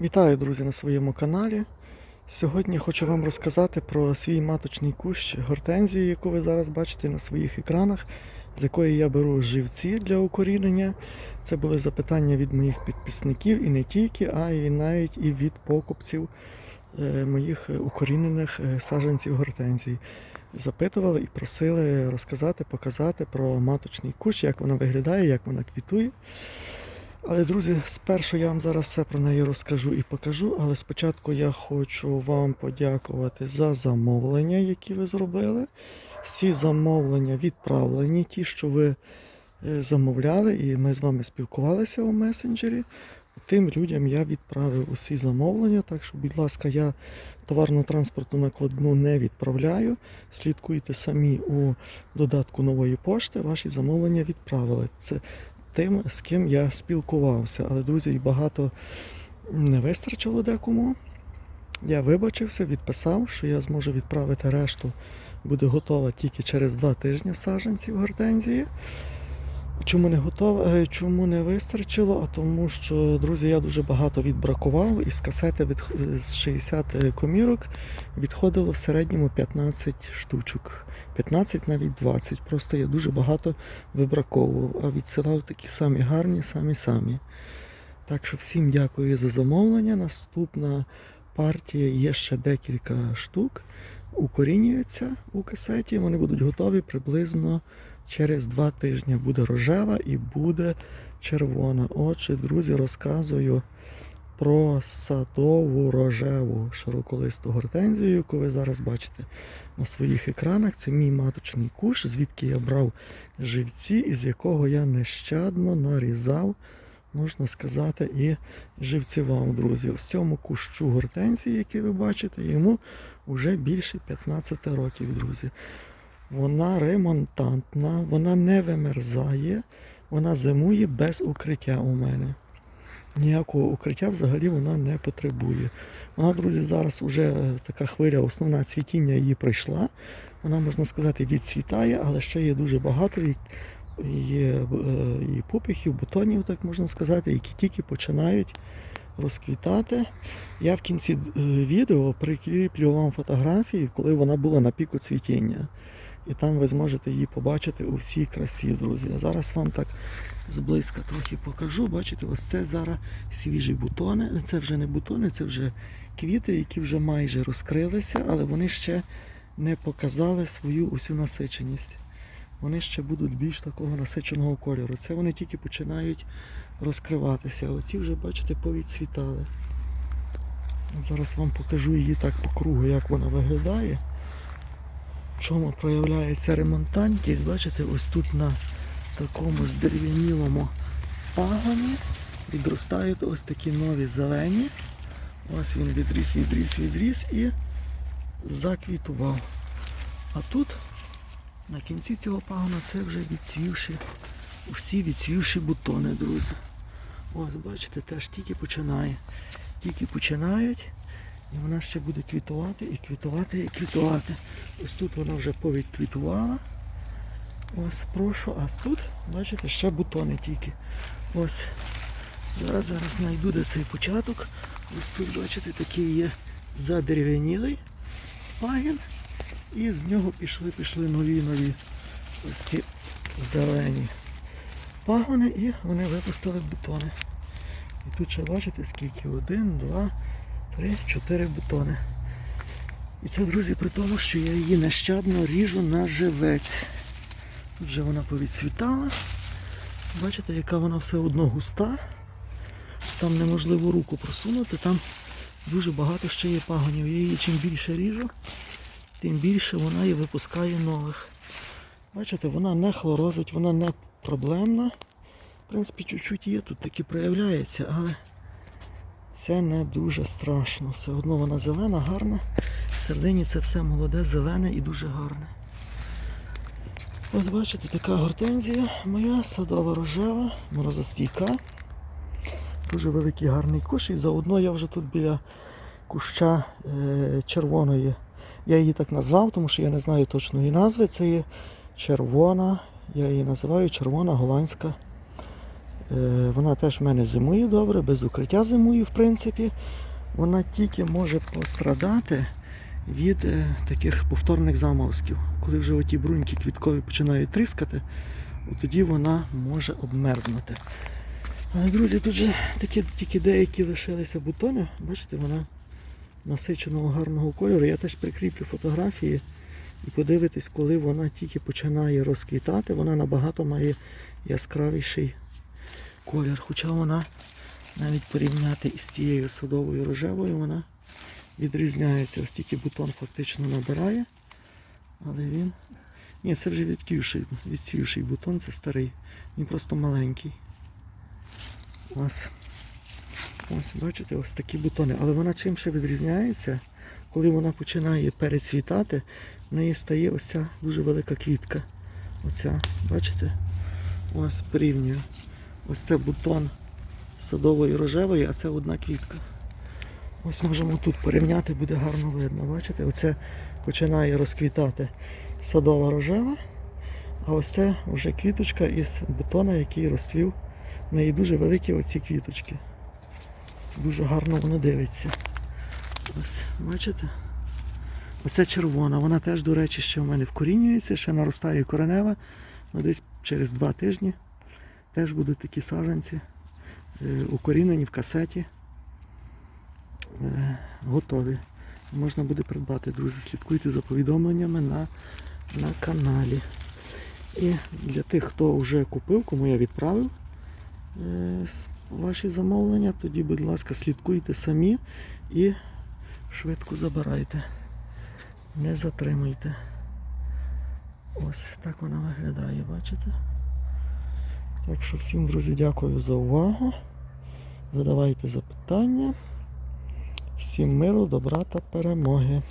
Вітаю, друзі, на своєму каналі. Сьогодні хочу вам розказати про свій маточний кущ гортензії, яку ви зараз бачите на своїх екранах, з якої я беру живці для укорінення. Це були запитання від моїх підписників і не тільки, а й навіть і від покупців е, моїх укорінених е, саджанців гортензії. Запитували і просили розказати, показати про маточний кущ, як вона виглядає, як вона квітує. Але, друзі, спершу я вам зараз все про неї розкажу і покажу. Але спочатку я хочу вам подякувати за замовлення, які ви зробили. Всі замовлення відправлені, ті, що ви е, замовляли, і ми з вами спілкувалися у месенджері. Тим людям я відправив усі замовлення. Так що, будь ласка, я товарно-транспортну накладну не відправляю. Слідкуйте самі у додатку нової пошти. Ваші замовлення відправили. Це тим, з ким я спілкувався. Але, друзі, багато не вистачило декому. Я вибачився, відписав, що я зможу відправити решту. Буде готова тільки через два тижні саджанців гортензії. Чому не готова, е, чому не вистачило? А тому що, друзі, я дуже багато відбракував, і з касети від, з 60 комірок відходило в середньому 15 штучок. 15 навіть 20. Просто я дуже багато вибраковував, а відсилав такі самі гарні, самі самі. Так що всім дякую за замовлення. Наступна партія є ще декілька штук. Укорінюються у касеті. Вони будуть готові приблизно через два тижні. Буде рожева і буде червона. Отже, друзі, розказую про садову рожеву широколисту гортензію, яку ви зараз бачите на своїх екранах. Це мій маточний куш, звідки я брав живці, із якого я нещадно нарізав, можна сказати, і живцював, друзі. В цьому кущу гортензії, який ви бачите, йому вже більше 15 років, друзі. Вона ремонтантна, вона не вимерзає, вона зимує без укриття у мене. Ніякого укриття взагалі вона не потребує. Вона, друзі, зараз вже така хвиля, основна цвітіння її пройшла. Вона, можна сказати, відцвітає, але ще є дуже багато і, є, е, і пупихів, бутонів, так можна сказати, які тільки починають розквітати. Я в кінці е, відео прикріплю вам фотографії, коли вона була на піку цвітіння. І там ви зможете її побачити у всій красі, друзі. А зараз вам так зблизька трохи покажу. Бачите, ось це зараз свіжі бутони. Це вже не бутони, це вже квіти, які вже майже розкрилися, але вони ще не показали свою усю насиченість. Вони ще будуть більш такого насиченого кольору. Це вони тільки починають розкриватися. Оці вже, бачите, повідцвітали. Зараз вам покажу її так по кругу, як вона виглядає. В чому проявляється ремонтантність, бачите, ось тут на такому здерев'янілому пагоні відростають ось такі нові зелені. Ось він відріс, відріс, відріс і заквітував. А тут на кінці цього пагона це вже відцвівші, всі відцвівші бутони, друзі. Ось, бачите, теж тільки починає. Тільки починають. І вона ще буде квітувати і квітувати і квітувати. Ось тут вона вже повідквітувала. Ось прошу, а тут, бачите, ще бутони тільки. Ось. Зараз зараз знайду де цей початок. Ось тут, бачите, такий є задерев'янілий пагін. І з нього пішли, пішли нові нові ось ці зелені пагони і вони випустили бутони. І тут ще бачите скільки? Один, два. Три, чотири бутони. І це, друзі, при тому, що я її нещадно ріжу на живець. Тут вже вона повідцвітала. Бачите, яка вона все одно густа. Там неможливо руку просунути, там дуже багато ще є пагонів. Я її чим більше ріжу, тим більше вона і випускає нових. Бачите, вона не хлорозить, вона не проблемна. В принципі, чуть-чуть є, тут таки проявляється, але це не дуже страшно. Все одно вона зелена, гарна. В середині це все молоде, зелене і дуже гарне. Ось бачите, така гортензія моя, садова рожева, морозостійка. Дуже великий гарний куш. І заодно я вже тут біля куща е, червоної. Я її так назвав, тому що я не знаю точної назви. Це є червона, я її називаю червона голландська Вона теж в мене зимує добре, без укриття зимує, в принципі. Вона тільки може пострадати від е, таких повторних заморозків. Коли вже оті бруньки квіткові починають тріскати, тоді вона може обмерзнути. Але, друзі, тут же такі, тільки деякі лишилися бутони. Бачите, вона насиченого гарного кольору. Я теж прикріплю фотографії і подивитись, коли вона тільки починає розквітати, вона набагато має яскравіший колір. Хоча вона навіть порівняти із тією садовою рожевою, вона відрізняється. Ось тільки бутон фактично набирає. Але він. Ні, це вже відківший, відсівший бутон, це старий. Він просто маленький. Ось. Ось, бачите, ось такі бутони. Але вона чим ще відрізняється, коли вона починає перецвітати, в неї стає ось ця дуже велика квітка. Оця, бачите? Ось порівнюю. Ось це бутон садової рожевої, а це одна квітка. Ось можемо тут порівняти, буде гарно видно. Бачите? Оце починає розквітати садова рожева, а ось це вже квіточка із бутона, який розцвів. В неї дуже великі оці квіточки. Дуже гарно воно дивиться. Ось, бачите? Оце червона. Вона теж, до речі, ще в мене вкорінюється, ще наростає коренева. Ну, десь через два тижні теж будуть такі саджанці е, укорінені в касеті. Е, готові. Можна буде придбати, друзі. Слідкуйте за повідомленнями на, на каналі. І для тих, хто вже купив, кому я відправив е, ваші замовлення, тоді, будь ласка, слідкуйте самі і швидко забирайте. Не затримуйте. Ось так вона виглядає, бачите? Так що всім, друзі, дякую за увагу. Задавайте запитання. Всім миру, добра та перемоги.